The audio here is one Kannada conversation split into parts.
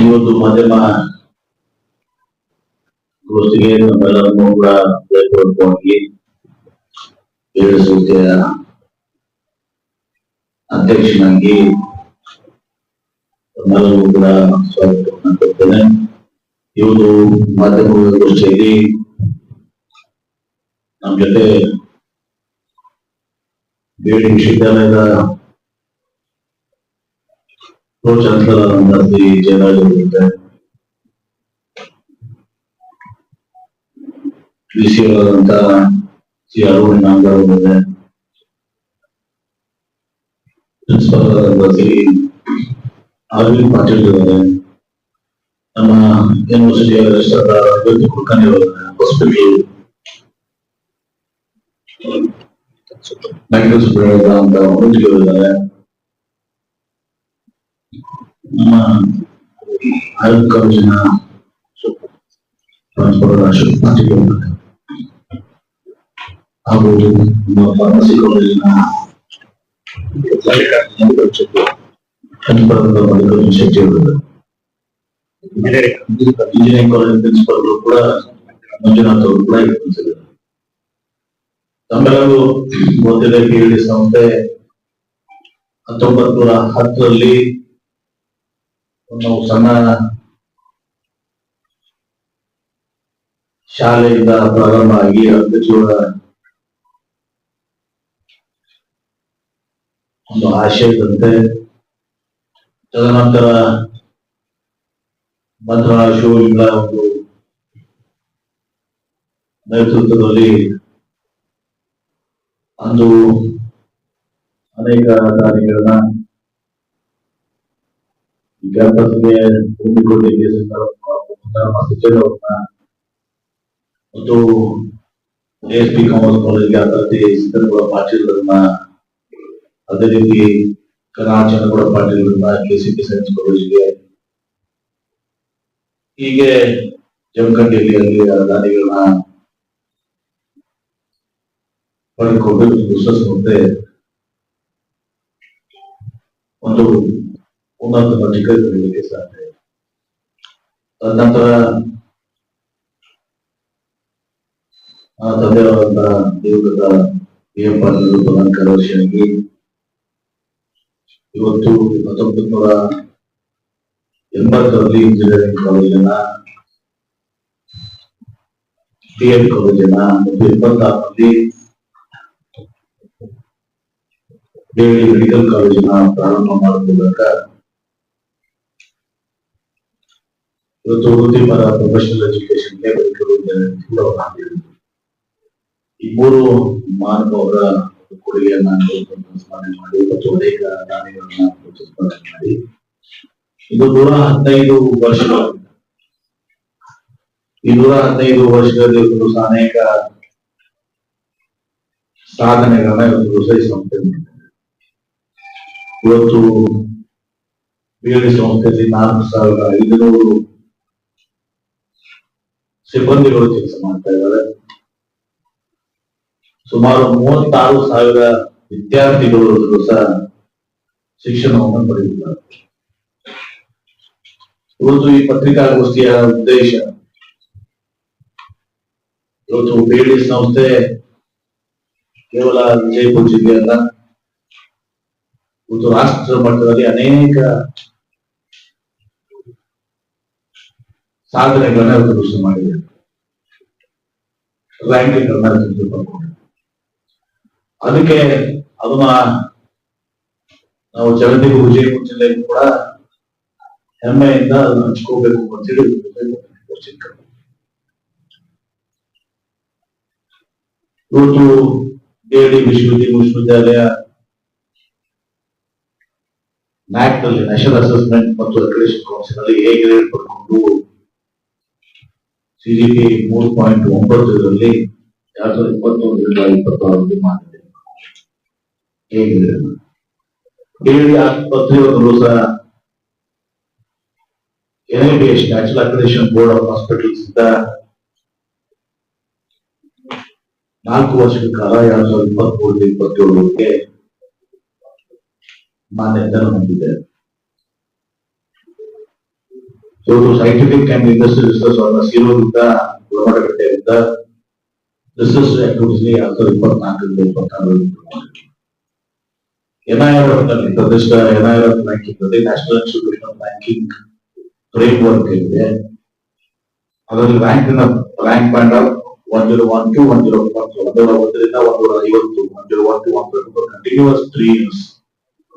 ಇವತ್ತು ಮಾಧ್ಯಮ ಗೋಷ್ಠಿಗೆ ನಮ್ಮೆಲ್ಲರನ್ನೂ ಕೂಡ ಹೃದಯಪೂರ್ವಕವಾಗಿ ಏಳು ಅಧ್ಯಕ್ಷನಾಗಿ ನಮ್ಮೆಲ್ಲರಿಗೂ ಕೂಡ ಸ್ವಾಗತವನ್ನು ಕೊಡ್ತೇನೆ ಇವತ್ತು ಮಾಧ್ಯಮ ಗೋಷ್ಠಿಯಲ್ಲಿ ನಮ್ಮ ಜೊತೆ ಬೇಡಿ ವಿಶ್ವವಿದ್ಯಾಲಯದ ಶ್ರೀ ಜಯರಾಜ್ ಅವರಿದ್ದಾರೆ ಡಿ ಸಿ ಶ್ರೀ ಅರುಣ್ ಶ್ರೀ ಅರವಿಂದ್ ಪಾಟೀಲ್ ನಮ್ಮ ಯೂನಿವರ್ಸಿಟಿಯ ರಿಜಿಸ್ಟರ್ ಜ್ಯೋತಿ ಕುಲಕರ್ಣಿ ಅವರಿದ್ದಾರೆ ಅಂತ ಅವರಿದ್ದಾರೆ ನಮ್ಮ ಆಯುರ್ವೇದ ಕಾಲೇಜಿನ ಹಾಗೂ ನಮ್ಮ ಫಾರ್ಮಸಿ ಕಾಲೇಜಿನ ಇಂಜಿನಿಯರಿಂಗ್ ಕೂಡ ಮಂಜುನಾಥ್ ಸಂಸ್ಥೆ ಹತ್ತೊಂಬತ್ ನೂರ ಹತ್ತರಲ್ಲಿ ಒಂದು ಸಣ್ಣ ಶಾಲೆಯಿಂದ ಪ್ರಾರಂಭ ಆಗಿ ಅಧ್ಯಕ್ಷರ ಒಂದು ಆಶಯದಂತೆ, ತದನಂತರ ಮಂತ್ರ ಶಿವಲಿಂಗ ಒಂದು ನೇತೃತ್ವದಲ್ಲಿ ಅಂದು ಅನೇಕ ದಾನಿಗಳನ್ನ ಈ ಕ್ಯಾಂಪಸ್ಗೆ ತುಂಬಿಕೊಳ್ಳಿಕ್ಕೆ ಸಚಿವರನ್ನ ಮತ್ತು ಎಸ್ ಪಿ ಕಾಮರ್ಸ್ ಕಾಲೇಜ್ಗೆ ಅಭ್ಯರ್ಥಿ ಸಿದ್ದನಗೌಡ ಪಾಟೀಲ್ರನ್ನ ಅದೇ ರೀತಿ ಕರ್ನಾಟಕಗೌಡ ಪಾಟೀಲ್ರನ್ನ ಕೆ ಸಿ ಪಿ ಸೈನ್ಸ್ ಕಾಲೇಜ್ಗೆ ಹೀಗೆ ಜಮಖಂಡಿಯಲ್ಲಿ ಅಲ್ಲಿ ಆ ದಾನಿಗಳನ್ನ ಪಡೆದುಕೊಂಡು ಒಂದು ಉನ್ನತ ಮಟ್ಟಕ್ಕೆ ಬೆಳೀಲಿಕ್ಕೆ ಸಾಧ್ಯ ಇದೆ. ತದನಂತರ ಆ ತಂದೆಯವರಾದ ದೇವರದ ಬಿ ಎಂ ಪಾಟೀಲ್ ಪ್ರಧಾನ ಕಾರ್ಯದರ್ಶಿಯಾಗಿ ಇವತ್ತು ಹತ್ತೊಂಬತ್ತು ನೂರ ಎಂಬತ್ತರಲ್ಲಿ ಇಂಜಿನಿಯರಿಂಗ್ ಕಾಲೇಜನ್ನ ಬಿ ಎಡ್ ಕಾಲೇಜನ್ನ ಮತ್ತು ಎಂಬತ್ತಾರರಲ್ಲಿ ಬೇರೆ ಮೆಡಿಕಲ್ ಕಾಲೇಜಿನ ಪ್ರಾರಂಭ ಮಾಡುವ ಮೂಲಕ ಇವತ್ತು ವೃತ್ತಿಪರ ಪ್ರೊಫೆಷನಲ್ ಎಜುಕೇಶನ್ ಬದುಕಿರುವುದು ಈ ಮೂರು ಮಾನವರ ಕೊಡುಗೆಯನ್ನ ಸ್ಮರಣೆ ಮಾಡಿ, ಮತ್ತು ಅನೇಕ ದಾನಿಗಳನ್ನ ಮಾಡಿ. ಇದು ನೂರ ಹದಿನೈದು ವರ್ಷಗಳು ಈ ನೂರ ಹದಿನೈದು ವರ್ಷಗಳಲ್ಲಿ ಒಂದು ಅನೇಕ ಸಾಧನೆಗಳನ್ನ ಇವತ್ತು ಹೊಸ ಸಂಸ್ಥೆ. ಇವತ್ತು ಬೇರೆ ಸಂಸ್ಥೆಯಲ್ಲಿ ನಾಲ್ಕು ಸಾವಿರದ ಸಿಬ್ಬಂದಿಗಳು ಕೆಲಸ ಮಾಡ್ತಾ ಇದ್ದಾರೆ. ಸುಮಾರು ಮೂವತ್ತಾರು ಸಾವಿರ ವಿದ್ಯಾರ್ಥಿಗಳು ಸಹ ಶಿಕ್ಷಣವನ್ನು ಪಡೆದಿದ್ದಾರೆ. ಇವತ್ತು ಈ ಪತ್ರಿಕಾಗೋಷ್ಠಿಯ ಉದ್ದೇಶ, ಇವತ್ತು ಬೇಡಿ ಸಂಸ್ಥೆ ಕೇವಲ ವಿಜಯಪುರ ಜಿಲ್ಲೆ ಅಲ್ಲ ಇವತ್ತು ರಾಷ್ಟ್ರ ಮಟ್ಟದಲ್ಲಿ ಅನೇಕ ಸಾಧನೆಗಳನ್ನ ಇವತ್ತು ಕೃಷಿ ಮಾಡಿದೆ ರ್ಯಾಂಕಿಂಗ್ ಅದಕ್ಕೆ ಅದನ್ನ ನಾವು ಜಗತ್ತಿಗೂ ವಿಜಯಪುರ ಜಿಲ್ಲೆಗೂ ಕೂಡ ಹೆಮ್ಮೆಯಿಂದ ಅದನ್ನ ಹಂಚ್ಕೋಬೇಕು ಅಂತೇಳಿ. ಇವತ್ತು ಡಿ ವಿಶ್ವವಿದ್ಯಾಲಯ ವಿಶ್ವವಿದ್ಯಾಲಯ ನ್ಯಾಕ್ನಲ್ಲಿ ನ್ಯಾಷನಲ್ ಅಸೆಸ್ಮೆಂಟ್ ಮತ್ತು ಅಕ್ರಿಡೇಷನ್ ಕೌನ್ಸಿಲ್ ಅಲ್ಲಿ ಎ ಸಿಜಿಪಿ ಮೂರು ಪಾಯಿಂಟ್ ಒಂಬತ್ತರಲ್ಲಿ ಎರಡ್ ಸಾವಿರದ ಇಪ್ಪತ್ತೊಂದರಿಂದ ಇಪ್ಪತ್ತಾರರಲ್ಲಿ ಮಾಡಿದೆ. ಹೇಳಿ ಆಸ್ಪತ್ರೆಯವರು ಸಹ NIBS national accreditation board of hospitals ಇಂದ ನಾಲ್ಕು ವರ್ಷದ ಕಾಲ ಎರಡ್ ಸಾವಿರದ ಇಪ್ಪತ್ಮೂರರಿಂದ ಇಪ್ಪತ್ತೇಳಕ್ಕೆ ಮಾನ್ಯತೆಯನ್ನು ಹೊಂದಿದೆ ಸೈಂಟಿಫಿಕ್ ಅಂಡ್ ಇಂಡಸ್ಟ್ರಿಯಲ್ ರಿಸರ್ಚ್ ಅವರ ಸಿರೋದಿಂದ the ರಿಸರ್ಚ್ ಆಕ್ಟಿವಿಟೀಸ್ ಎರಡ್ ಸಾವಿರದ ಇಪ್ಪತ್ನಾಲ್ಕರಿಂದ ಇಪ್ಪತ್ತಾರು ಎನ್ಐಆರ್ಎಫ್ನಲ್ಲಿ ಪ್ರತಿಷ್ಠ ಎನ್ಐಆರ್ಎಫ್ ಬ್ಯಾಂಕಿಂಗ್ನಲ್ಲಿ national institution banking framework ಇದೆ ಅದರಲ್ಲಿ rank rank band one zero one two one zero ಒಂದೂರ ಒಂದರಿಂದ ಒಂದೂರ ಐವತ್ತು one zero one two one continues three years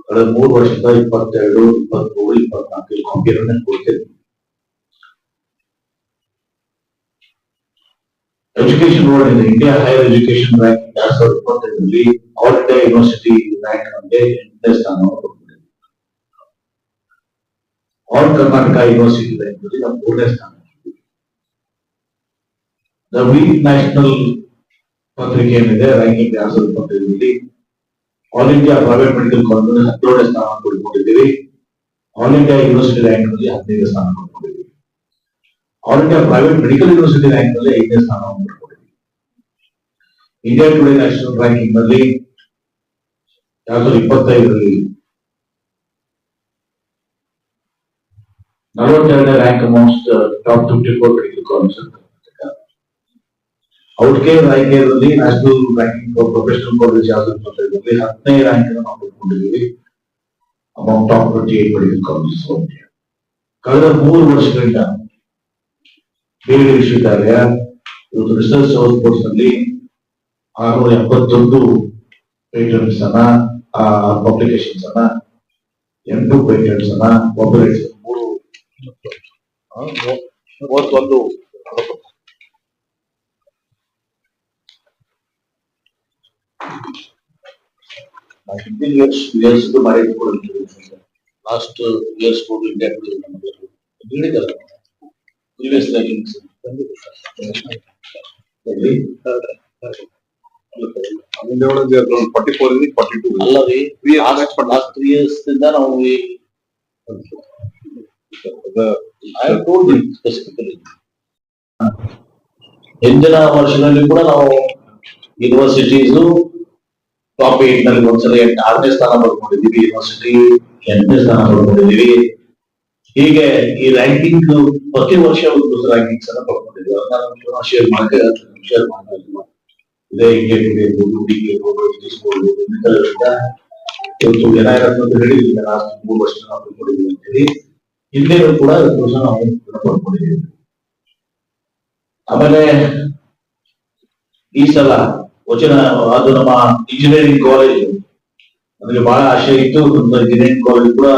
ಕಳೆದ ಮೂರು ವರ್ಷದ ಇಪ್ಪತ್ತೆರಡು ಇಪ್ಪತ್ಮೂರು ಇಪ್ಪತ್ನಾಲ್ಕು ಎಜುಕೇಶನ್ ವರ್ಲ್ಡ್ ಇದೆ ಇಂಡಿಯಾ ಹೈಯರ್ ಎಜುಕೇಶನ್ ರ್ಯಾಂಕ್ ಎರಡ್ ಸಾವಿರದ ಇಪ್ಪತ್ತೈದರಲ್ಲಿ ಆಲ್ ಇಂಡಿಯಾ ಯೂನಿವರ್ಸಿಟಿ ರ್ಯಾಂಕ್ ನಮಗೆ ಎಂಟನೇ ಸ್ಥಾನವನ್ನು ಕೊಟ್ಟಿದೆ ಆಲ್ ಕರ್ನಾಟಕ ಯೂನಿವರ್ಸಿಟಿ ರ್ಯಾಂಕ್ನಲ್ಲಿ ನಾವು ಮೂರನೇ ಸ್ಥಾನ ದ ವೀಕ್ ನ್ಯಾಷನಲ್ ಪತ್ರಿಕೆ ಏನಿದೆ ರ್ಯಾಂಕಿಂಗ್ ಎರಡ್ ಸಾವಿರದ ಇಪ್ಪತ್ತೈದರಲ್ಲಿ all India private medical college ಹದಿನೇಳನೇ ಸ್ಥಾನ ಪಡ್ಕೊಂಡಿದ್ದೀವಿ ಆಲ್ ಇಂಡಿಯಾ ಯೂನಿವರ್ಸಿಟಿ ರ್ಯಾಂಕ್ನಲ್ಲಿ ಹದಿನೈದು ಸ್ಥಾನ ಪಡ್ಕೊಂಡಿದ್ದೀವಿ all India private medical university ರ್ಯಾಂಕ್ನಲ್ಲಿ ಐದನೇ ಸ್ಥಾನವನ್ನು ಪಡ್ಕೊಂಡಿದ್ದೀವಿ ಇಂಡಿಯಾ ಟುಡೇ ನ್ಯಾಷನಲ್ ರ್ಯಾಂಕಿಂಗ್ನಲ್ಲಿ ಎರಡ್ ಇಪ್ಪತ್ತೈದರಲ್ಲಿ ನಲವತ್ತೆರಡನೇ rank amount top fifty four medical college ರ್ಯಾಂಕ್ನಲ್ಲಿ national ranking for professional college ಯಾವ್ದು ಇಪ್ಪತ್ತೈದರಲ್ಲಿ ಹತ್ತನೇ ರ್ಯಾಂಕ್ ನಾವು ಪಡ್ಕೊಂಡಿದ್ದೀವಿ. Amount top twenty eight medical college ಕಳೆದ ಮೂರು ವರ್ಷಗಳಿಂದ ಬೇರೆ ವಿಶ್ವವಿದ್ಯಾಲಯ ಇವತ್ತು ರಿಸರ್ಚ್ ಔಟ್ಪುಟ್ಸ್ನಲ್ಲಿ ಆರ್ನೂರ ಎಪ್ಪತ್ತೊಂದು ಪೇಟೆಂಟ್ಸ್ ಅನ್ನ ಪಬ್ಲಿಕೇಶನ್ಸ್ ಅನ್ನ, ಎಂಟು ಪೇಟೆಂಟ್ಸ್ ಅನ್ನ ಪಾಪ್ಯುಲೇಟ್ಸ್ ಮೂರು ಮೂವತ್ತೊಂದು. ಹಿಂದಿನ ಇಯರ್ಸ್ ಇಯರ್ಸ್ ಮಾಡಿ ಲಾಸ್ಟ್ ಇಯರ್ಸ್ ಇಂಡಿಯಾ ಹೇಳಿದಲ್ಲ ಪ್ರೀವಿಯಸ್ ರ್ಯಾಂಕಿಂಗ್ಸ್ ಫಾರ್ಟಿ ಫೋರ್ ಇಂದ ಫಾರ್ಟಿ ಟೂ ಅಲ್ಲದೆ Three years match ಮಾಡಿದ್ರು. ಲಾಸ್ಟ್ ತ್ರೀ ಇಯರ್ಸ್ ಇಂದ ನಾವು ಐ ಟೋಲ್ಡ್ ಸ್ಪೆಸಿಫಿಕಲಿ ಹಿಂದಿನ ವರ್ಷದಲ್ಲಿ ಕೂಡ ನಾವು ಯೂನಿವರ್ಸಿಟೀಸ್ ಟಾಪ್ ಏಟ್ನಲ್ಲಿ ಒಂದ್ಸಲ ಎಂಟು ಆರನೇ ಸ್ಥಾನ ಪಡ್ಕೊಂಡಿದ್ದೀವಿ ಯೂನಿವರ್ಸಿಟಿ ಎಂಟನೇ ಸ್ಥಾನ ಪಡ್ಕೊಂಡಿದ್ದೀವಿ ಹೀಗೆ ಈ ರ್ಯಾಂಕಿಂಗ್ ಪ್ರತಿ ವರ್ಷ ಒಂದು ರ್ಯಾಂಕಿಂಗ್ಸ್ ಅನ್ನ ಪಡ್ಕೊಂಡಿದ್ದೀವಿ. ಅದನ್ನ ಶೇರ್ ಮಾಡಕ್ಕೆ ಶೇರ್ ಮಾಡ್ತಾ ಇದೆ ಟುಡೇ ಇರ್ಬೋದು ಡಿ ಕೆ ಇರ್ಬೋದು ಇರ್ಬೋದು ಇವತ್ತು ಏನಾಗಿರುತ್ತೆ ಅಂತ ಹೇಳಿ ಲಾಸ್ಟ್ ಮೂರು ವರ್ಷ ನಾವು ಪಡ್ಕೊಂಡಿದ್ದೀವಿ ಅಂತೇಳಿ. ಹಿಂದೆ ಕೂಡ ಸಹ ನಾವು ಪಡ್ಕೊಂಡಿದ್ದೀವಿ. ಆಮೇಲೆ ಈ ಸಲ ವಚನ, ಅದು ನಮ್ಮ ಇಂಜಿನಿಯರಿಂಗ್ ಕಾಲೇಜ್ ನನಗೆ ಬಹಳ ಆಶೆ ಇತ್ತು. ನಮ್ಮ ಇಂಜಿನಿಯರಿಂಗ್ ಕಾಲೇಜ್ ಕೂಡ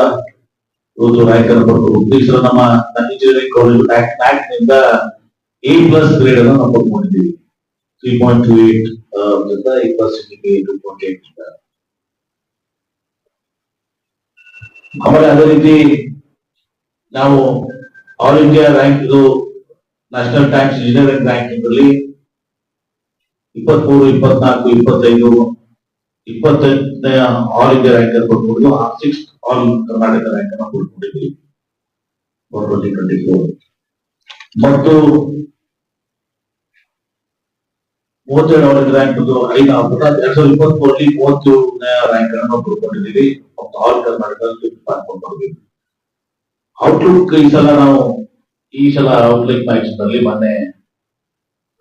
ಇವತ್ತು ರ್ಯಾಂಕ್ ಅನ್ನು ಈ ನಮ್ಮ ಇಂಜಿನಿಯರಿಂಗ್ ಕಾಲೇಜ್ ಬ್ಯಾಕ್ನಿಂದ ಎ ಪ್ಲಸ್ ಗ್ರೇಡ್ ಅನ್ನು ನಾವು ಪಡ್ಕೊಂಡಿದ್ದೀವಿ three point two eight A plus two point eight ಆಮೇಲೆ ಅದೇ ರೀತಿ ನಾವು ಆಲ್ ಇಂಡಿಯಾ ರ್ಯಾಂಕ್ ಇದು ನ್ಯಾಷನಲ್ ಟೈಮ್ಸ್ ಇಂಜಿನಿಯರಿಂಗ್ ರ್ಯಾಂಕಿಂಗ್ ಅಲ್ಲಿ ಇಪ್ಪತ್ಮೂರು, ಇಪ್ಪತ್ನಾಲ್ಕು, ಇಪ್ಪತ್ತೈದು ಇಪ್ಪತ್ತೈದನೇ ಆಲ್ ಇಂಡಿಯಾ ರ್ಯಾಂಕ್ ಅನ್ನು ಕೊಟ್ಕೊಂಡು ಸಿಕ್ಸ್ ಆಲ್ ಕರ್ನಾಟಕ ರ್ಯಾಂಕ್ ಅನ್ನು ಕೊಟ್ಕೊಂಡಿದ್ವಿ ಟ್ವೆಂಟಿ ಟ್ವೆಂಟಿ ಫೋರ್ ಮತ್ತು ಮೂವತ್ತೇಳು ಇಂಡಿಯಾ ರ್ಯಾಂಕ್ ಐದು ಎರಡ್ ಸಾವಿರದ ಇಪ್ಪತ್ಮೂರಲ್ಲಿ ಮೂವತ್ತೇಳನೇ ರ್ಯಾಂಕ್ ಅನ್ನು ಮತ್ತು ಆಲ್ ಕರ್ನಾಟಕದಲ್ಲಿ ಮಾಡ್ಕೊಂಡಿದ್ದೀವಿ ಔಟ್ಲುಕ್ ಈ ಸಲ ನಾವು, ಈ ಸಲ ಔಟ್ಲುಕ್ ಮ್ಯಾಚ್ನಲ್ಲಿ ಮೊನ್ನೆ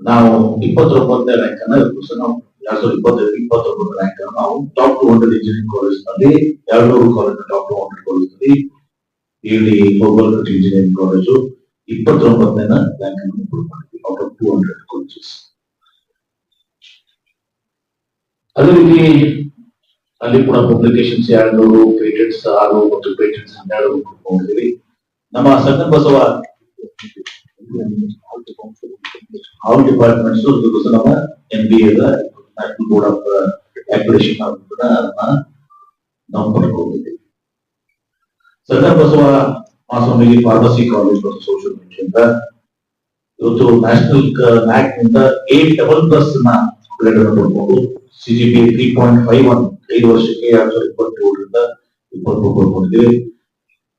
ನಾವು ಇಪ್ಪತ್ತೊಂಬತ್ತನೇ ರ್ಯಾಂಕ್ ಅನ್ನ ನಾವು ಎರಡ್ ಸಾವಿರದ ಇಪ್ಪತ್ತೈದು ಇಪ್ಪತ್ತೊಂಬತ್ತು ರ್ಯಾಂಕ್ ಅನ್ನು ನಾವು ಟಾಪ್ ಟು ಹಂಡ್ರೆಡ್ ಇಂಜಿನಿಯರಿಂಗ್ ಕಾಲೇಜ್ನಲ್ಲಿ ಎರಡ್ನೂರು ಕಾಲೇಜ್ ಟಾಪ್ ಟು ಹಂಡ್ರೆಡ್ ಕಾಲೇಜ್ನಲ್ಲಿ ಇಲ್ಲಿ ಗೋಪಾಲಕೃಷ್ಣ ಇಂಜಿನಿಯರಿಂಗ್ ಕಾಲೇಜು ಇಪ್ಪತ್ತೊಂಬತ್ತನೇ ರ್ಯಾಂಕ್ ಅನ್ನು ಪಡ್ಕೊಂಡಿದ್ವಿ out of two hundred colleges ಅದೇ ರೀತಿ ಅಲ್ಲಿ ಕೂಡ ಪಬ್ಲಿಕೇಶನ್ಸ್ ಎರಡ್ನೂರು ಪೇಟೆಂಟ್ಸ್ ಆರು ಮತ್ತು ಪೇಟೆಂಟ್ಸ್ ಹನ್ನೆರಡು ಪಡ್ಕೊಂಡಿದ್ದೀವಿ ನಮ್ಮ ಸಣ್ಣ ಬಸವ ಆಲ್ ಡಿಪಾರ್ಟ್ಮೆಂಟ್ಸ್ ಇದು ನಮ್ಮ ಎನ್ ಬಿ ಎದ ನ್ಯಾಷನಲ್ ಬೋರ್ಡ್ ಆಫ್ ಅಕ್ರಿಡೇಷನ್ ಕೂಡ ಅದನ್ನ ನಾವು ಪಡ್ಕೊಂಡಿದ್ದೀವಿ ಸಣ್ಣ ಬಸವ ಮಾಸಮಿಲಿ ಫಾರ್ಮಸಿ ಕಾಲೇಜ್ ಮತ್ತು ಸೋಷಿಯಲ್ ಮೀಡಿಯಿಂದ ಇವತ್ತು ನ್ಯಾಷನಲ್ ನ್ಯಾಕ್ನಿಂದ ಏಟ್ ಡಬಲ್ ಪ್ಲಸ್ನ ಗ್ರೇಡ್ ಅನ್ನು ಪಡ್ಕೊಂಡು CGP three point five one ಐದು ವರ್ಷಕ್ಕೆ ಎರಡ್ ಸಾವಿರದ ಇಪ್ಪತ್ತೇಳರಿಂದ ಇಪ್ಪತ್ಮೂರು ಪಡ್ಕೊಂಡಿದ್ದೀವಿ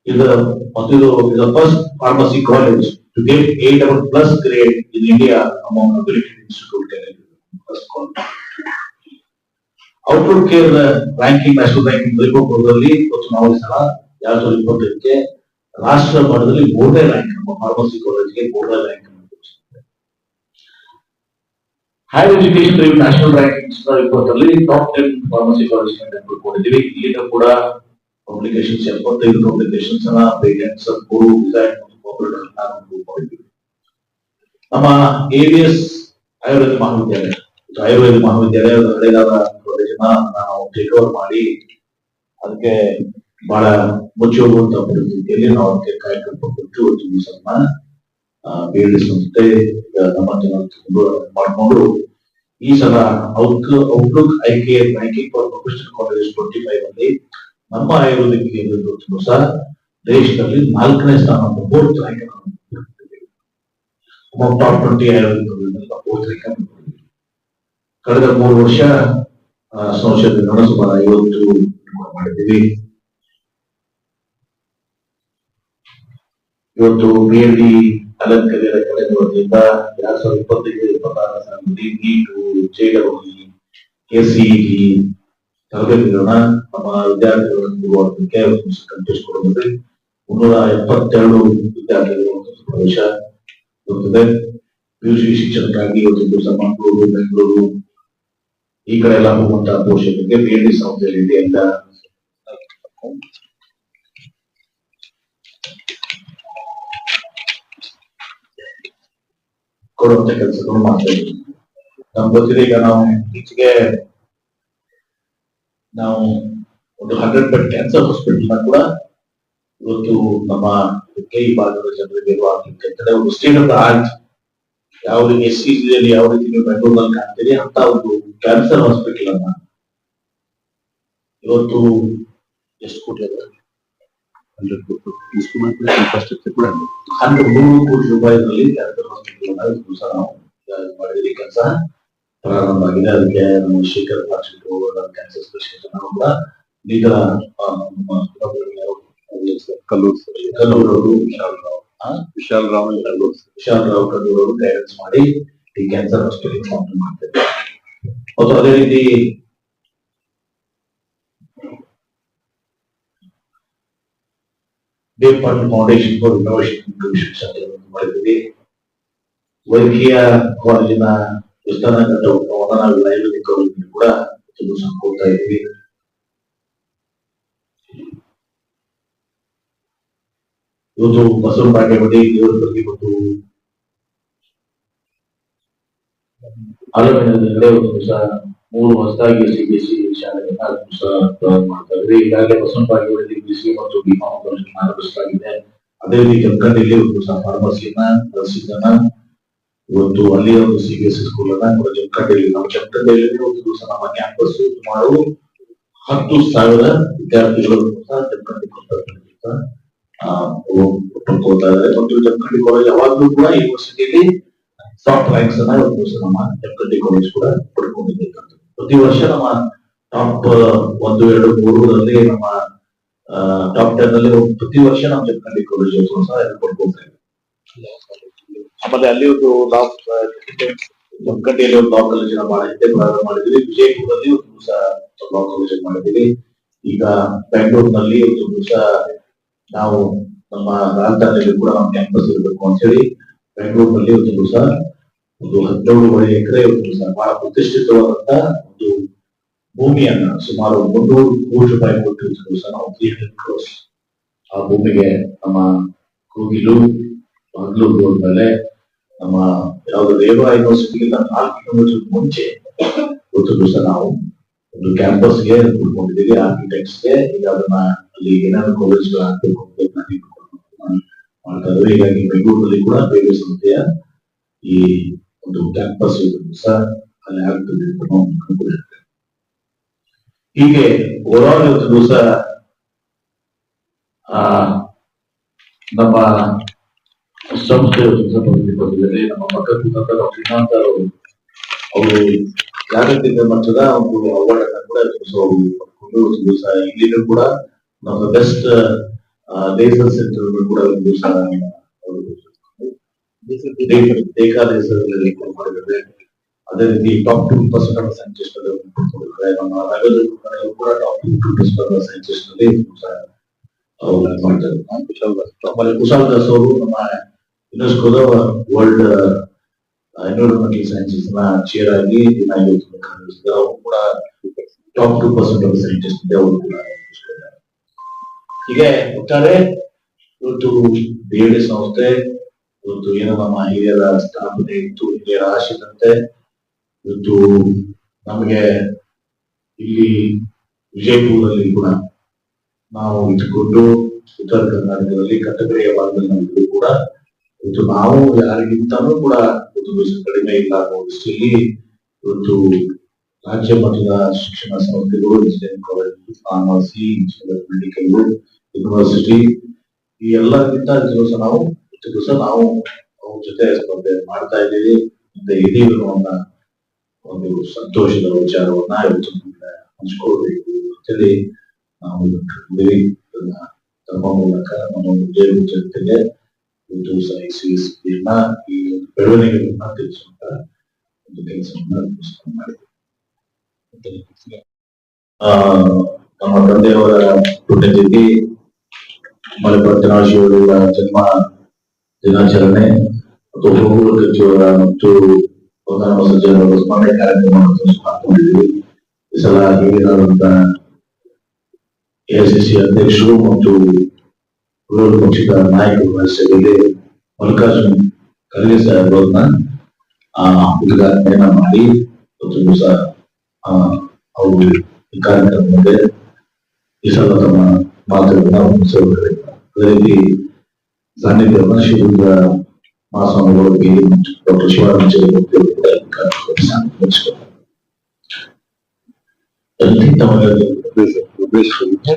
ಇದು ಮತ್ತು ಇದು ಇದು first pharmacy college to get a double plus grade in India amount accredited institute first college outlook care ranking national ranking report ಇವತ್ತು ನಾವು ಸಲ ಎರಡ್ ಸಾವಿರದ ಇಪ್ಪತ್ತಕ್ಕೆ ರಾಷ್ಟ್ರ ಮಟ್ಟದಲ್ಲಿ ಮೂರನೇ ರ್ಯಾಂಕ್ ನಮ್ಮ ಫಾರ್ಮಸಿ ಕಾಲೇಜ್ಗೆ ಮೂರನೇ rank higher education review national ranking ಅಲ್ಲಿ ಟಾಪ್ ಟೆನ್ ಫಾರ್ಮಸಿ ಕಾಲೇಜ್ ಕೊಟ್ಟಿದ್ದೀವಿ ಇಲ್ಲಿಂದ ಕೂಡ ಪಬ್ಲಿಕೇಶನ್ಸ್ ಎಪ್ಪತ್ತೈದು ಪಬ್ಲಿಕೇಶನ್ಸ್ ಅನ್ನ ಪೇಟೆಂಟ್ಸ್ ಮಾಡಿದ್ದೀವಿ. ನಮ್ಮ ಎಬಿಎಸ್ ಆಯುರ್ವೇದ ಮಹಾವಿದ್ಯಾಲಯ. ಆಯುರ್ವೇದ ಮಹಾವಿದ್ಯಾಲಯದ ಹಳೆದಾದ ಕಾಲೇಜನ್ನ ನಾವು ಟೇಕ್ ಓವರ್ ಮಾಡಿ ಅದಕ್ಕೆ ಬಹಳ ಮುಚ್ಚಿ ಹೋಗುವಂತ ಪರಿಸ್ಥಿತಿಯಲ್ಲಿ ನಾವು ಅದಕ್ಕೆ ಕಾರ್ಯಕ್ರಮ ಕೊಟ್ಟು ಒಂದು ಬೇರೆ ಸಂಸ್ಥೆ ನಮ್ಮ ಜನ ಮಾಡಿಕೊಂಡು ಈ ಸಲ out, outlook ಐಕೆ ranking for professional college twenty five ಅಲ್ಲಿ ನಮ್ಮ ಆಯುರ್ವೇದಿಕ್ ಕೇಂದ್ರದ್ದು ಸಹ ದೇಶದಲ್ಲಿ ನಾಲ್ಕನೇ ಸ್ಥಾನ fourth rank top twenty Ayurvedic rank ಕಳೆದ ಮೂರು ವರ್ಷ ಸಂಶೋಧನೆ ಸುಮಾರು ಐವತ್ತು ಮಾಡಿದ್ದೀವಿ. ಇವತ್ತು ಪಿ ಎಲ್ ಡಿ ಅಲಂಕರಿಯ ಕಳೆದ ವತಿಯಿಂದ ಎರಡ್ ಸಾವಿರದ ಇಪ್ಪತ್ತೈದು ಇಪ್ಪತ್ತಾರನೇ ಸಾಲಿನಲ್ಲಿ ನೀಟು ಜೆಡಬ್ಲ್ಯೂ ಕೆಸಿಇಟಿ ತರಬೇತಿಗಳನ್ನ ನಮ್ಮ ವಿದ್ಯಾರ್ಥಿಗಳನ್ನು ಕೊಡುವುದಕ್ಕೆ ಮುನ್ನೂರ ಎಪ್ಪತ್ತೆರಡು ವಿದ್ಯಾರ್ಥಿಗಳು ಪ್ರವೇಶ ಪಿಯುಸಿ ಶಿಕ್ಷಣಕ್ಕಾಗಿ ಇವತ್ತು ಮಂಗಳೂರು ಬೆಂಗಳೂರು ಈ ಕಡೆ ಎಲ್ಲ ಹೋಗುವಂತಹ ಪೋಷಕರಿಗೆ ಪಿ ಡಿ ಸಂಸ್ಥೆಯಲ್ಲಿ ಎಲ್ಲ ಕೊಡುವಂತ ಕೆಲಸಗಳು ಮಾಡ್ತಾ ನಮ್ಗೆ ಗೊತ್ತಿದೆ, ಈಗ ನಾವು ಇತ್ತೀಚೆಗೆ ನಾವು ಒಂದು ಹಂಡ್ರೆಡ್ ಬೆಡ್ ಕ್ಯಾನ್ಸರ್ ಹಾಸ್ಪಿಟಲ್ ಕೂಡ ಇವತ್ತು ನಮ್ಮ ಕೈ ಭಾಗದ ಜನರಿಗೆ ಒಂದು ಸ್ಟೇಟ್ ಆಫ್ ದ ಆರ್ಟ್ ಯಾವ ರೀತಿ ಎಸ್ ಸಿ ಜಿಯಲ್ಲಿ ಯಾವ ರೀತಿ ನೀವು ಬೆಂಗಳೂರಲ್ಲಿ ಕಾಣ್ತೀರಿ ಅಂತ ಒಂದು ಕ್ಯಾನ್ಸರ್ ಹಾಸ್ಪಿಟಲ್ ಅನ್ನ ಇವತ್ತು ಎಷ್ಟು ಕೋಟಿ ಅದ ಹಂಡ್ರೆಡ್ ಇನ್ಸ್ಟ್ರೂಮೆಂಟ್ ಇನ್ಫ್ರಾಸ್ಟ್ರಕ್ಚರ್ ಕೂಡ ಇದೆ. ಹಂಡ್ರೆಡ್ ಮೂರು ಕೋಟಿ ರೂಪಾಯಿನಲ್ಲಿ ಕ್ಯಾನ್ಸರ್ ಹಾಸ್ಪಿಟಲ್ ಅನ್ನ ನಾವು ಮಾಡಿದಿರಿ ಕೆಲಸ ಪ್ರಾರಂಭ ಆಗಿದೆ ಅದಕ್ಕೆ ನಮ್ಮ ಶೇಖರ್ ಪಾಕ್ಷಿಕ್ ಕ್ಯಾನ್ಸರ್ ಸ್ಪೆಷಲಿಸ್ಟ್ ಕೂಡ? ಕಲ್ಲೂರ್ ಸರ್ ಕಲ್ಲೂರು ಅವರು, ವಿಶಾಲ್ ರಾವ್ ಆ? ವಿಶಾಲ್ ರಾವ್ and ಕಲ್ಲೂರ್ ಸರ್ ವಿಶಾಲ್ ರಾವ್ ಕಲ್ಲೂರು ಅವರು ಗೈಡೆನ್ಸ್ ಮಾಡಿ ಈ ಕ್ಯಾನ್ಸರ್ ಹಾಸ್ಪಿಟಲ್ ಫಾರ್ಮ್ ಮಾಡ್ತಾರೆ ಮತ್ತು ಅದೇ ರೀತಿ Devapal foundation for innovation inclusion centre ಮಾಡಿದ್ದೀವಿ ವೈದ್ಯಕೀಯ ಕಾಲೇಜಿನ ವಿಸ್ತರಣಾ ಘಟಕವನ್ನು ನಾವು ಆಯುರ್ವೇದಿಕ್ ಕಾಲೇಜಿನ ಕೂಡ ಇದು ಸಂಕೋತಾ ಇದ್ದೀವಿ ಇವತ್ತು ಬಸವ ಬಾಗೇವಾಡಿ ದೇವರಬಲ್ಲಿ ಮತ್ತು ಆಲೋಚನೆಗಳಿಂದ ಒಂದು ದಿವಸ ಮೂರು ಹೊಸದಾಗಿ ಸಿಬಿಎಸ್ಸಿ ಶಾಲೆಗೆ ನಾಲ್ಕು ದಿವಸ ಮಾಡ್ತಾರೆ. ಮಾಡ್ತಾ ಬಸವನ ಈಗಾಗಲೇ ಬಸವ ಬಾಗೇವಾಡಿ ಬಿಸಿ ಮತ್ತು ಭೀಮಾ ಕಾಲೇಜನ್ನು ಆರಂಭಿಸಲಾಗಿದೆ. ಅದೇ ರೀತಿ ಕೆಂಕಂಡಿಯಲ್ಲಿ ಒಂದು ದಿವಸ ಫಾರ್ಮಸಿಯನ್ನ ನರ್ಸಿಂಗ್ ಇವತ್ತು ಅಲ್ಲಿ ಒಂದು ಸಿಬಿಎಸ್ಇ ಸ್ಕೂಲ್ ಅನ್ನ ಕೂಡ ಜಮಖಂಡಿಯಲ್ಲಿ ನಮ್ಮ ಜಮಖಂಡಿಯಲ್ಲಿ ಒಂದು ದಿವಸ ನಮ್ಮ ಕ್ಯಾಂಪಸ್ ಸುಮಾರು ಹತ್ತು ಸಾವಿರ ವಿದ್ಯಾರ್ಥಿಗಳು ಸಹ ಜಮಖಂಡಿ ಕೊಡ್ತಾರೆ ಇದ್ದಾರೆ ಮತ್ತು ಜಮಖಂಡಿ ಕಾಲೇಜ್ ಯಾವಾಗ್ಲೂ ಕೂಡ ಯೂನಿವರ್ಸಿಟಿಯಲ್ಲಿ ಟಾಪ್ ರ್ಯಾಂಕ್ಸ್ ಅನ್ನ ದಿವಸ ನಮ್ಮ ಜಮಖಂಡಿ ಕಾಲೇಜ್ ಕೂಡ ಪಡ್ಕೊಂಡಿದೆ ಪ್ರತಿ ವರ್ಷ ನಮ್ಮ ಟಾಪ್ ಒಂದು ಎರಡು ಮೂರರಲ್ಲಿ ನಮ್ಮ ಟಾಪ್ ಟೆನ್ ಅಲ್ಲಿ ಒಂದು ಪ್ರತಿ ವರ್ಷ ನಮ್ಮ ಜಮಖಂಡಿ ಕಾಲೇಜ್ ಸಹ ಪಡ್ಕೊಳ್ತಾ ಇದೆ ಆಮೇಲೆ ಅಲ್ಲಿ ಒಂದು ಲಾಕ್ ಜಮಖಂಡಿಯಲ್ಲಿ ಒಂದು ಲಾ ಕಾಲೇಜಿನ ಬಹಳ ಹಿಂದೆ ಪ್ರಾರಂಭ ಮಾಡಿದ್ವಿ ವಿಜಯಪುರದಲ್ಲಿ ಒಂದು ದಿವಸ ಲಾ ಕಾಲೇಜ್ ಮಾಡಿದ್ವಿ ಈಗ ಬೆಂಗಳೂರಿನಲ್ಲಿ ಒಂದು ದಿವಸ ನಾವು ನಮ್ಮ ರಾಜಧಾನಿಯಲ್ಲಿ ಕೂಡ ನಮ್ಮ ಕ್ಯಾಂಪಸ್ ಇರಬೇಕು ಅಂತ ಹೇಳಿ ಬೆಂಗಳೂರಿನಲ್ಲಿ ಒಂದು ದಿವಸ, ಒಂದು ಹದಿನೇಳುವರೆ ಎಕರೆ ಒಂದು ದಿವಸ ಬಹಳ ಪ್ರತಿಷ್ಠಿತವಾದಂತ ಒಂದು ಭೂಮಿಯನ್ನ ಸುಮಾರು ಮುನ್ನೂರು ಕೋಟಿ ರೂಪಾಯಿ ಕೊಟ್ಟು ಒಂದು ದಿವಸ ನಾವು ತ್ರೀ ಹಂಡ್ರೆಡ್ ಕ್ರೋಸ್ ಆ ಭೂಮಿಗೆ ನಮ್ಮ ಕೋಗಿಲು, ಮಂಗಳೂರು ಮೇಲೆ ನಮ್ಮ ಯಾವ್ದು ರೇವಾ ಯೂನಿವರ್ಸಿಟಿಗಿಂತ ನಾಲ್ಕು ಕಿಲೋಮೀಟರ್ ಮುಂಚೆ ಒಂದು ದಿವಸ ನಾವು ಒಂದು ಕ್ಯಾಂಪಸ್ಗೆ ಕೊಟ್ಕೊಂಡಿದ್ದೀವಿ ಆರ್ಕಿಟೆಕ್ಟ್ಸ್ಗೆ ಈಗ ಅದನ್ನ ಅಲ್ಲಿ ಏನಾದ್ರು ಕಾಲೇಜ್ಗಳು ಹಾಕ್ಬೇಕು ಅಂತ ಮಾಡ್ತಾ ಇದ್ದಾರೆ ಹೀಗಾಗಿ ಬೆಂಗಳೂರಲ್ಲಿ ಕೂಡ ಬೇರೆ ಸಂಸ್ಥೆಯ ಈ ಒಂದು ಕ್ಯಾಂಪಸ್ ಸಹ ಅಲ್ಲಿ ಆಗ್ತದೆ ಅಂತ. ಹೀಗೆ ಓವರಾಲ್ ಇವತ್ತು ದಿವಸ ಆ, ನಮ್ಮ ಸಂಸ್ಥೆ ನಮ್ಮ ಪಕ್ಕದ ಶ್ರೀಮಂತ ಅವರು ಅವರು ಜಾಗತಿಕ ಮಟ್ಟದ ಒಂದು ಅವಾರ್ಡ್ ಅನ್ನು ಕೂಡ ಇಲ್ಲಿಗೂ ಕೂಡ ನಮ್ಮ ಬೆಸ್ಟ್ ಲೇಸರ್ ಸೆಂಟರ್ ಕೂಡ ಒಂದು ಅವರು ಬೇಕಾದ ಹೆಸರಲ್ಲಿ ಮಾಡಿದ್ದಾರೆ. ಅದೇ ರೀತಿ ಟಾಪ್ ಟು ಪರ್ಸೆಂಟ್ ಸೈಂಟಿಸ್ಟ್ ನಮ್ಮ ನಗರದ ಕೂಡ ಟಾಪ್ ಟು ಪರ್ಸೆಂಟ್ ಸೈಂಟಿಸ್ಟ್ ಅವ್ರು ಮಾಡ್ತಾರೆ. ಆಮೇಲೆ ಕುಶಾಲ್ ದಾಸ್ ಅವರು ನಮ್ಮ ಯುನೆಸ್ಕೋದ ವರ್ಲ್ಡ್ ಎನ್ವಿರಾನ್ಮೆಂಟಲ್ ಸೈನ್ಸಸ್ನ ಚೇರ್ ಆಗಿ ದಿನ ಇವತ್ತು ಕೂಡ ಟಾಪ್ ಟೂ ಪರ್ಸೆಂಟ್ ಸೈಂಟಿಸ್ಟ್ ಇದೆ, ಅವರು ಕೂಡ. ಹೀಗೆ ಒಟ್ಟಾರೆ ಇವತ್ತು ಬೇರೆ ಸಂಸ್ಥೆ ಇವತ್ತು ಏನೋ ನಮ್ಮ ಹಿರಿಯರ ಸ್ಥಾಪನೆ ಇತ್ತು ಹಿರಿಯರ ಆಶಯದಂತೆ ಇವತ್ತು ನಮಗೆ ಇಲ್ಲಿ ವಿಜಯಪುರದಲ್ಲಿ ಕೂಡ ನಾವು ಇಟ್ಟುಕೊಂಡು ಉತ್ತರ ಕರ್ನಾಟಕದಲ್ಲಿ ಕಟ್ಟಕಡೆಯ ಭಾಗದಲ್ಲಿ ಕೂಡ ಇವತ್ತು ನಾವು ಯಾರಿಗಿಂತಲೂ ಕೂಡ ಒಂದು ಕಡಿಮೆ ಇಲ್ಲ ಅನ್ನೋ ದೃಷ್ಟಿಯಲ್ಲಿ ಇವತ್ತು ರಾಜ್ಯ ಮಟ್ಟದ ಶಿಕ್ಷಣ ಸಂಸ್ಥೆಗಳು engineering college pharmacy medical university ಈ ಎಲ್ಲಕ್ಕಿಂತ ದಿವಸ ನಾವು ಪ್ರತಿ ದಿವಸ ನಾವು ಅವ್ರ ಜೊತೆ ಸ್ಪರ್ಧೆ ಮಾಡ್ತಾ ಇದ್ದೀವಿ. ಅಂತ ಇದೀವಿ ಅನ್ನೋ ಒಂದು ಸಂತೋಷದ ವಿಚಾರವನ್ನ ಇವತ್ತು ಹಂಚ್ಕೊಳ್ಬೇಕು ಅಂತೇಳಿ ನಾವು ಇದ್ದೀವಿ ಇದನ್ನ ತಮ್ಮ ಮೂಲಕ ನಮ್ಮ ಉದ್ಯೋಗ ಜೊತೆಗೆ ಒಂದು ಸಹಿಸಿನ ಈ ಬೆಳವಣಿಗೆಗಳನ್ನ ತಿಳಿಸುವಂತ ಒಂದು ಕೆಲಸವನ್ನ ಮಾಡಿದ್ದೀವಿ ನಮ್ಮ ತಂದೆಯವರ ಪುಣ್ಯತಿಥಿ ಮಲೆಪಟ್ಟಣ ಶಿವರ ಜನ್ಮ ದಿನಾಚರಣೆ ಮತ್ತು ಹೋಗುವ ಸಚಿವರ ಮತ್ತು ವಂದನ ಸಚಿವರ ಸ್ಮರಣೆ ಕಾರ್ಯಕ್ರಮವನ್ನು ಹಾಕೊಂಡಿದ್ದೀವಿ ಈ ಸಲ ಹಿರಿಯರಾದಂತ ಎಐಸಿಸಿ ಅಧ್ಯಕ್ಷರು ಮತ್ತು ವಿರೋಧ ಪಕ್ಷದ ನಾಯಕರು ಹೆಸರಿಗೆ ಮಲ್ಲಿಕಾರ್ಜುನ್ ಖರ್ಗೆ ಸಾಹೇಬ್ರನ್ನ ಉದ್ಘಾಟನೆಯನ್ನ ಮಾಡಿ ಮತ್ತು ದಿವಸ ಅವರು ಈ ಕಾರ್ಯಕ್ರಮ ಈ ಸಲ ತಮ್ಮ ಮಾತುಗಳನ್ನ ಮುಗಿಸಿದ್ದಾರೆ ಅದೇ ರೀತಿ ಸಾನ್ನಿಧ್ಯವನ್ನ ಶ್ರೀಯುತ ಮಹಾಸ್ವಾಮಿಗಳಿಗೆ ಡಾಕ್ಟರ್ ಶಿವರಾಮಾಚಾರ್ಯ ಮೂರ್ತಿ ಅವರು ಕೂಡ